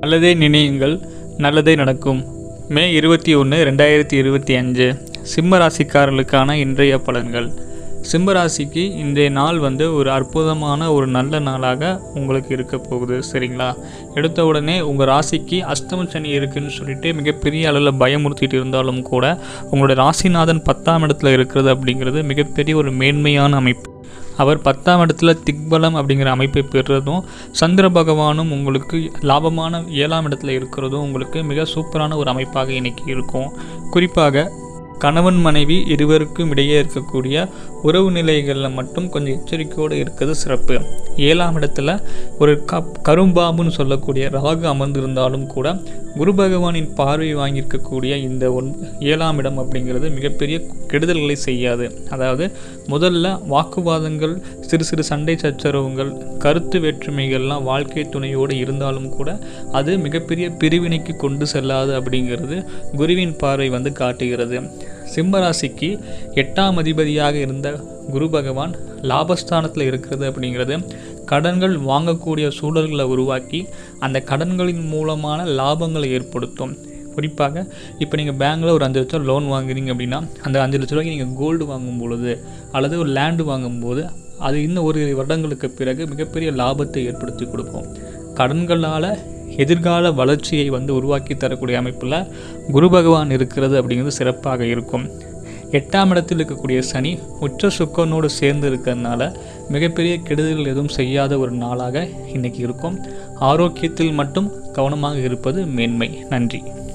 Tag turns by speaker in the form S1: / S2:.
S1: நல்லதே நினையுங்கள் நல்லதே நடக்கும். மே இருபத்தி ஒன்று ரெண்டாயிரத்தி இருபத்தி அஞ்சு. சிம்ம ராசிக்காரர்களுக்கான இன்றைய பலன்கள். சிம்ம ராசிக்கு இன்றைய நாள் வந்து ஒரு அற்புதமான ஒரு நல்ல நாளாக உங்களுக்கு இருக்க போகுது சரிங்களா? எடுத்த உடனே உங்கள் ராசிக்கு அஷ்டம சனி இருக்குன்னு சொல்லிட்டு மிகப்பெரிய அளவில் பயமுறுத்திட்டு இருந்தாலும் கூட உங்களுடைய ராசிநாதன் பத்தாம் இடத்துல இருக்கிறது அப்படிங்கிறது மிகப்பெரிய ஒரு மேன்மையான அமைப்பு. அவர் பத்தாம் இடத்துல திக்பலம் அப்படிங்கிற அமைப்பை பெறுறதும் சந்திர பகவானும் உங்களுக்கு லாபமான ஏழாம் இடத்துல இருக்கிறதும் உங்களுக்கு மிக சூப்பரான ஒரு அமைப்பாக இன்னைக்கு இருக்கும். குறிப்பாக கணவன் மனைவி இருவருக்கும் இடையே இருக்கக்கூடிய உறவு நிலைகளில் மட்டும் கொஞ்சம் எச்சரிக்கையோடு இருக்கிறது சிறப்பு. ஏழாம் இடத்துல ஒரு க கரும்பாம்புன்னு சொல்லக்கூடிய ராகு அமர்ந்திருந்தாலும் கூட குரு பகவானின் பார்வை வாங்கியிருக்கக்கூடிய இந்த ஒன் ஏழாம் இடம் அப்படிங்கிறது மிகப்பெரிய கெடுதல்களை செய்யாது. அதாவது முதல்ல வாக்குவாதங்கள் சிறு சிறு சண்டை சச்சரவுகள் கருத்து வேற்றுமைகள்லாம் வாழ்க்கை துணையோடு இருந்தாலும் கூட அது மிகப்பெரிய பிரிவினைக்கு கொண்டு செல்லாது அப்படிங்கிறது குருவின் பார்வை வந்து காட்டுகிறது. சிம்மராசிக்கு எட்டாம் அதிபதியாக இருந்த குரு பகவான் லாபஸ்தானத்தில் இருக்கிறது அப்படிங்கிறது கடன்கள் வாங்கக்கூடிய சூழல்களை உருவாக்கி அந்த கடன்களின் மூலமான லாபங்களை ஏற்படுத்தும். குறிப்பாக இப்போ நீங்கள் பேங்க்கில் ஒரு அஞ்சு லட்சம் லோன் வாங்குறீங்க அப்படின்னா அந்த அஞ்சு லட்ச ரூபாய்க்கு நீங்கள் கோல்டு வாங்கும் பொழுது அல்லது ஒரு லேண்டு வாங்கும்போது அது இன்னும் ஒரு வருடங்களுக்கு பிறகு மிகப்பெரிய லாபத்தை ஏற்படுத்தி கொடுக்கும். கடன்களால் எதிர்கால வளர்ச்சியை வந்து உருவாக்கி தரக்கூடிய அமைப்பில் குரு பகவான் இருக்கிறது அப்படிங்கிறது சிறப்பாக இருக்கும். எட்டாம் இடத்தில் இருக்கக்கூடிய சனி உச்ச சுக்கனோடு சேர்ந்து இருக்கிறதுனால மிகப்பெரிய கெடுதல்கள் எதுவும் செய்யாத ஒரு நாளாக இன்றைக்கி இருக்கும். ஆரோக்கியத்தில் மட்டும் கவனமாக இருப்பது மேன்மை. நன்றி.